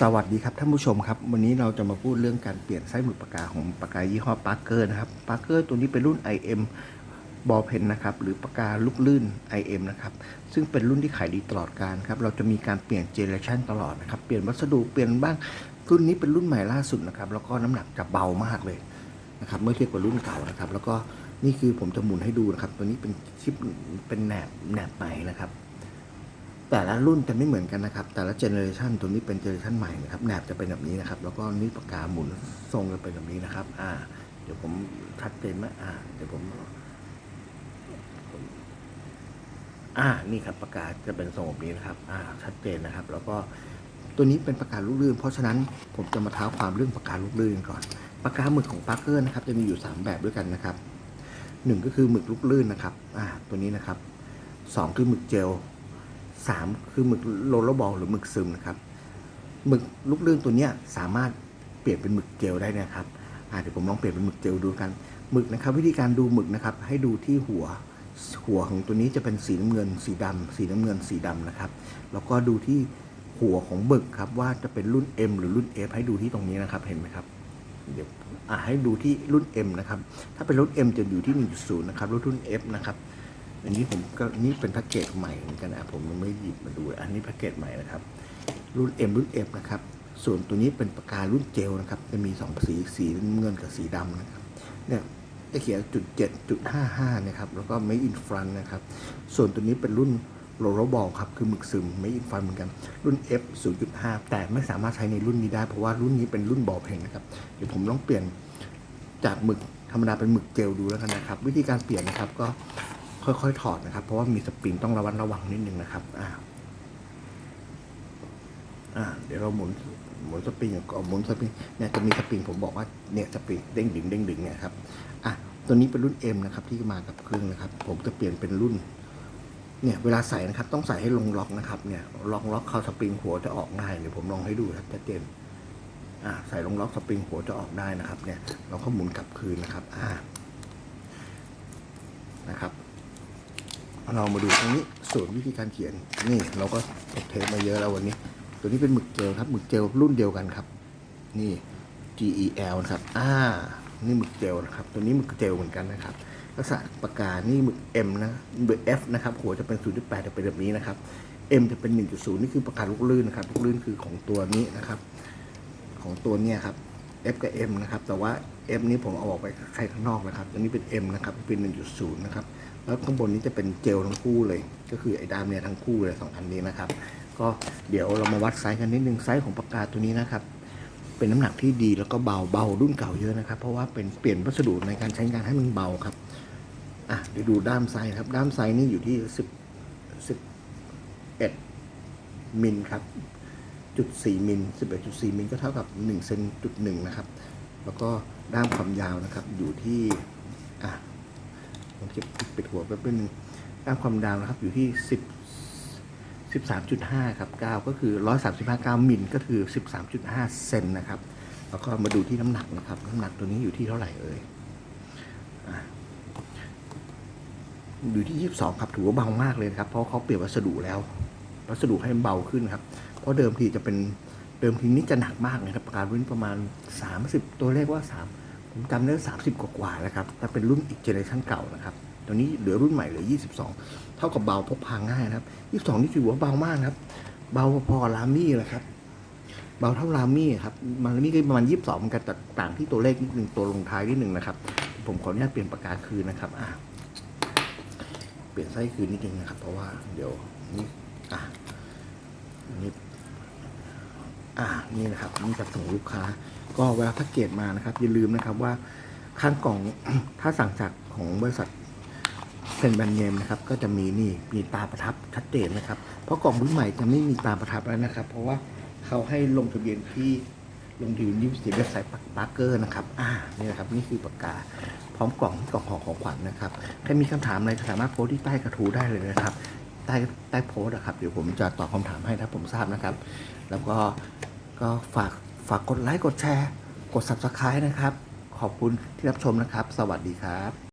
สวัสดีครับท่านผู้ชมครับ วันนี้เราจะมาพูดเรื่องการเปลี่ยนไส้หมึกปากกาของปากกายี่ห้อปาร์เกอร์นะครับปาร์เกอร์ตัวนี้เป็นรุ่น IM บอลเพนนะครับหรือปากกาลูกลื่น IM นะครับซึ่งเป็นรุ่นที่ขายดีตลอดการครับเราจะมีการเปลี่ยนเจเนอเรชันตลอดนะครับเปลี่ยนวัสดุเปลี่ยนบ้างรุ่นนี้เป็นรุ่นใหม่ล่าสุดนะครับแล้วก็น้ำหนักจะเบามากเลยนะครับเมื่อเทียบกับรุ่นเก่านะครับแล้วก็นี่คือผมจะหมุนให้ดูนะครับตัวนี้เป็นชิปเป็นแหนบแหนบใหม่นะครับ แต่ละรุ่นจะไม่เหมือนกันนะครับ แต่ละเจเนอเรชันตัวนี้เป็นเจเนอเรชันใหม่นะครับแหนบจะเป็นแบบนี้นะครับ แล้วก็นี่ปากกาหมุนทรงจะเป็นแบบนี้นะครับ อ่า เดี๋ยวผมชัดเจนไหมอ่า เดี๋ยวผม อ่า นี่ครับปากกาจะเป็นทรงแบบนี้นะครับ อ่า ชัดเจนนะครับ แล้วก็ตัวนี้เป็นปากกาลูกลื่น เพราะฉะนั้นผมจะมาเท้าความเรื่องปากกาลูกลื่นก่อน ปากกาหมึกของปาร์เกอร์นะครับ จะมีอยู่ 3 แบบด้วยกันนะครับหนึ่งก็คือหมึกลูกลื่นนะครับ อ่า ตัวนี้นะครับสองคือหมึกเจล สามคือหมึกโลเลบอลหรือหมึกซึมนะครับหมึกลูกเรื่องตัวเนี้ยสามารถเปลี่ยนเป็นหมึกเจลได้นะครับเดี๋ยวผมลองเปลี่ยนเป็นหมึกเจลดูกันหมึกนะครับ วิธีการดูหมึกนะครับ ให้ดูที่หัวหัวของตัวนี้จะเป็นสีน้ำเงิน สีดำสีน้ำเงินสีดำนะครับ แล้วก็ดูที่หัวของหมึกครับว่าจะเป็นรุ่น M หรือรุ่น F ให้ดูที่ตรงนี้นะครับเห็นไหมครับเดี๋ยวให้ดูที่รุ่น M นะครับ ถ้าเป็นรุ่น M จะอยู่ที่1.0นะครับรุ่นรุ่น F นะครับ อันนี้ผมก็นี่เป็นแพ็กเกจใหม่เหมือนกันนะผมยังไม่หยิบมาดู อันนี้แพ็กเกจใหม่นะครับ รุ่น M รุ่น F นะครับ ส่วนตัวนี้เป็นปากการุ่นเจลนะครับ จะมี2สีสีเงินกับสีดำนะครับ เนี่ยจะเขียนจุดเจ็ดจุดห้าห้านะครับ แล้วก็ Made in France นะครับ ส่วนตัวนี้เป็นรุ่นโรลบอลครับ คือหมึกซึม Made in France เหมือนกัน รุ่น F 0.5 แต่ไม่สามารถใช้ในรุ่นนี้ได้ เพราะว่ารุ่นนี้เป็นรุ่นบอลเพนนะครับ เดี๋ยวผมลองเปลี่ยนจากหมึกธรรมดาเป็นหมึกเจลดูแล้วกันนะครับ วิธีการเปลี่ยนนะครับก็ ค่อยๆถอดนะครับ เพราะว่ามีสปริงต้องระวัดระวังนิดนึงนะครับอ่าอ่าเดี๋ยวเราหมุนหมุนสปริงก่อนหมุนสปริงเนี่ยจะมีสปริงผมบอกว่าเนี่ยสปริงเด้งดึงเด้งดึงเนี่ยครับอะตัวนี้เป็นรุ่น M นะครับที่มากับเครื่องนะครับ ผมจะเปลี่ยนเป็นรุ่น เนี่ยเวลาใส่นะครับ ต้องใส่ให้ลงล็อกนะครับเนี่ยล็อกล็อกเข้าสปริงหัวจะออกง่ายเดี๋ยวผมลองให้ดูครับชัดเจนอ่าใส่ลงล็อกสปริงหัวจะออกได้นะครับ เนี่ยเราก็หมุนกลับคืนนะครับ อ่านะครับ เรามาดูตรงนี้ส่วนวิธีการเขียนนี่เราก็ตกเทปมาเยอะแล้ววันนี้ ตัวนี้เป็นหมึกเจลครับหมึกเจลรุ่นเดียวกันครับ นี่ GEL นะครับอ่านี่หมึกเจลนะครับตัวนี้หมึกเจลเหมือนกันนะครับลักษณะปากกานี่หมึก M นะหมึก F นะครับหัวจะเป็น 0.8 จะเป็นแบบนี้นะครับ M จะเป็น 1.0 นี่คือปากกาลูกลื่นนะครับลูกลื่นคือของตัวนี้นะครับ ของตัวเนี้ยครับ F กับ M นะครับ แต่ว่า F นี้ผมเอาออกไปใช้ข้างนอกนะครับ อันนี้เป็น M นะครับ เป็น 1.0 นะครับ แล้วข้างบนนี้จะเป็นเจลทั้งคู่เลย ก็คือไอ้ดามเนี่ยทั้งคู่เลยสองอันนี้นะครับ ก็เดี๋ยวเรามาวัดไซส์กันนิดนึงไซส์ของปากกาตัวนี้นะครับ เป็นน้ำหนักที่ดีแล้วก็เบาเบารุ่นเก่าเยอะนะครับ เพราะว่าเป็นเปลี่ยนวัสดุในการใช้งานให้มันเบาครับอะเดี๋ยวดูด้ามไซส์ครับ ด้ามไซส์นี่อยู่ที่สิบสิบเอ็ดมิลครับจุดสี่มิลสิบเอ็ดจุดสี่มิลก็เท่ากับหนึ่งเซนจุดหนึ่งนะครับ แล้วก็ด้ามความยาวนะครับอยู่ที่ เก็บปิดหัวแป๊บนึงด้าความยาวนะครับอยู่ที่สิบสิบสามจุดห้าครับเก้าก็คือร้อยสามสิบห้าเก้ามิลก็คือสิบสามจุดห้าเซนนะครับ แล้วก็มาดูที่น้ำหนักนะครับ น้ำหนักตัวนี้อยู่ที่เท่าไหร่เอ่ยอยู่ที่ยี่สิบสองครับถือว่าเบามากเลยครับ เพราะเขาเปลี่ยนวัสดุแล้ว วัสดุให้เบาขึ้นครับ เพราะเดิมทีจะเป็นเดิมทีนี้จะหนักมากนะครับ การรุ่นประมาณ30ตัวเลขว่า3 ผมจำได้สามสิบกว่าๆแล้วครับถ้าเป็นรุ่นอีกเจเนอเรชันเก่านะครับตอนนี้เหลือรุ่นใหม่เหลือ 22 เท่ากับเบาพกพาง่ายนะครับ22นี่ถือว่าเบามากครับ เบาพอลามี่แหละครับ เบาเท่าลามี่ครับมาลามี่ก็ประมาณ 22เหมือนกันแต่ต่างที่ตัวเลขนิดหนึ่งตัวลงท้ายนิดหนึ่งนะครับ ผมขออนุญาตเปลี่ยนปากกาคืนนะครับอะเปลี่ยนไส้คืนนิดนึงนะครับ เพราะว่าเดี๋ยวนี่อะนนี้ อ่านี่นะครับนี่จะส่งลูกค้า ก็เวลาแพ็กเกจมานะครับอย่าลืมนะครับว่าข้างกล่องถ้าสั่งจากของบริษัทเซนแบนเนมนะครับก็จะมีนี่มีตาประทับชัดเจนนะครับ เพราะกล่องรุ่นใหม่จะไม่มีตาประทับแล้วนะครับ เพราะว่าเขาให้ลงทะเบียนที่ลงทะเบียนที่เว็บไซต์ปาร์เกอร์นะครับอ่านี่นะครับนี่คือปากกาพร้อมกล่องกล่องห่อของขวัญนะครับใครมีคำถามอะไรสามารถโพสต์ที่ใต้กระทู้ได้เลยนะครับใต้ใต้โพสต์นะครับเดี๋ยวผมจะตอบคำถามให้ถ้าผมทราบนะครับ แล้วก็ ก็ฝากฝากกดไลค์กดแชร์ กด subscribe นะครับ ขอบคุณที่รับชมนะครับ สวัสดีครับ